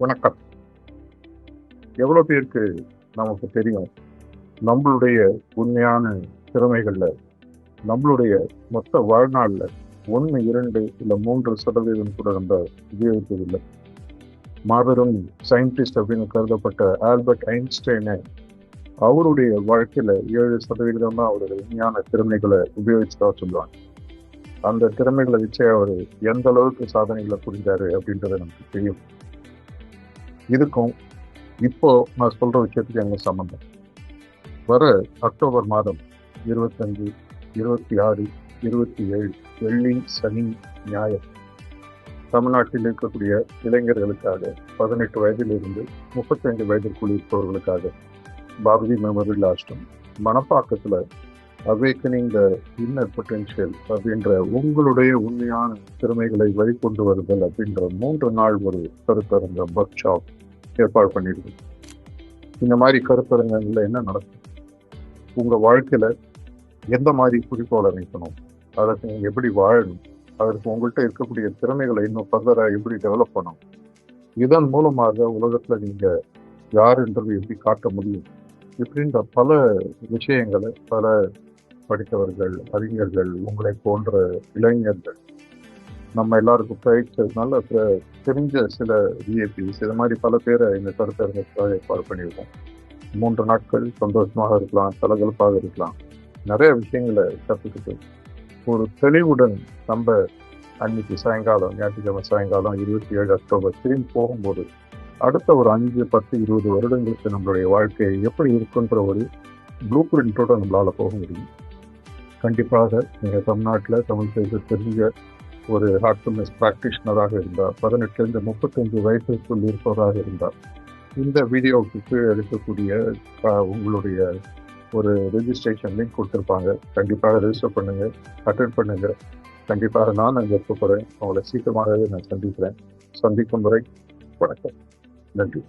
வணக்கம். எவ்வளோ பேருக்கு நமக்கு தெரியும்? நம்மளுடைய உண்மையான திறமைகளில் நம்மளுடைய மொத்த வாழ்நாளில் ஒன்று இரண்டு இல்லை மூன்று சதவீதம் கூட நம்ம உபயோகிப்பதில்லை மாபெரும் சயின்டிஸ்ட் அப்படின்னு கருதப்பட்ட ஆல்பர்ட் ஐன்ஸ்டைனை அவருடைய வாழ்க்கையில் ஏழு சதவீதம் தான் அவருடைய உண்மையான திறமைகளை உபயோகிச்சதாக சொல்லுவாங்க. அந்த திறமைகளை வச்சு அவர் எந்த அளவுக்கு சாதனைகளை புரிஞ்சாரு அப்படின்றது நமக்கு தெரியும். இதுக்கும் இப்போ நான் சொல்ற விஷயத்துக்கு என்ன சம்மந்தம் வர அக்டோபர் மாதம் இருபத்தஞ்சு இருபத்தி ஆறு இருபத்தி ஏழு வெள்ளி சனி ஞாயிறு. தமிழ்நாட்டில் இருக்கக்கூடிய இளைஞர்களுக்காக பதினெட்டு வயதிலிருந்து முப்பத்தைந்து வயதிற்குள் இருப்பவர்களுக்காக பாரதி மெமோரியல் ஆஷ்டம் மணப்பாக்கத்தில் அவேக்கனிங் த இன்னர் பொட்டென்ஷியல் அப்படின்ற உங்களுடைய உண்மையான திறமைகளை வெளிக்கொண்டு வருதல் அப்படின்ற மூன்று நாள் ஒரு கருத்தரங்க ஒர்க் ஷாப் ஏற்பாடு பண்ணிடுது. இந்த மாதிரி கருத்தரங்கங்கள்ல என்ன நடக்கும்? உங்க வாழ்க்கையில எந்த மாதிரி குறிக்கோள் அமைக்கணும்? அதற்கு நீங்கள் எப்படி வாழணும்? அதற்கு உங்கள்கிட்ட இருக்கக்கூடிய திறமைகளை இன்னும் ஃபர்தராக எப்படி டெவலப் பண்ணணும்? இதன் மூலமாக உலகத்துல நீங்க யாருன்றது எப்படி காட்ட முடியும்? இப்படின்ற பல விஷயங்களை பல படித்தவர்கள் அறிஞர்கள் உங்களை போன்ற இளைஞர்கள் நம்ம எல்லாருக்கும் பயிற்சி தெரிஞ்ச சில விஏபிஸ் இது மாதிரி பல பேரை இந்த கருத்தரங்கத்துக்காக ஏற்பாடு பண்ணியிருக்கோம். மூன்று நாட்கள் சந்தோஷமாக இருக்கலாம் தலகலப்பாக இருக்கலாம். நிறைய விஷயங்களை கற்றுக்கிட்டு ஒரு தெளிவுடன் நம்ம அன்னைக்கு சாயங்காலம் ஞாயிற்றுக்கிழமை சாயங்காலம் இருபத்தி ஏழு அக்டோபர் திரும்பி போகும்போது அடுத்த ஒரு அஞ்சு பத்து இருபது வருடங்களுக்கு நம்மளுடைய வாழ்க்கை எப்படி இருக்குன்ற ஒரு ப்ளூ பிரிண்டோட நம்மளால போக முடியும். கண்டிப்பாக நீங்கள் தமிழ்நாட்டில் தமிழ் பேச தெரிஞ்ச ஒரு ஹார்ட்ஃபுல்னஸ் ப்ராக்டிஷனராக இருந்தார். பதினெட்டுலேருந்து முப்பத்தஞ்சு வயசுக்குள் இருப்பவராக இருந்தார். இந்த வீடியோவுக்கு கீழே இருக்கக்கூடிய உங்களுடைய ஒரு ரெஜிஸ்ட்ரேஷன் லிங்க் கொடுத்துருப்பாங்க. கண்டிப்பாக ரெஜிஸ்டர் பண்ணுங்கள் அட்டென்ட் பண்ணுங்கள் கண்டிப்பாக நான் அங்கே இருக்க போகிறேன் உங்களை சீக்கிரமாகவே நான் சந்திக்கிறேன். சந்திக்கும் வரை வணக்கம். நன்றி.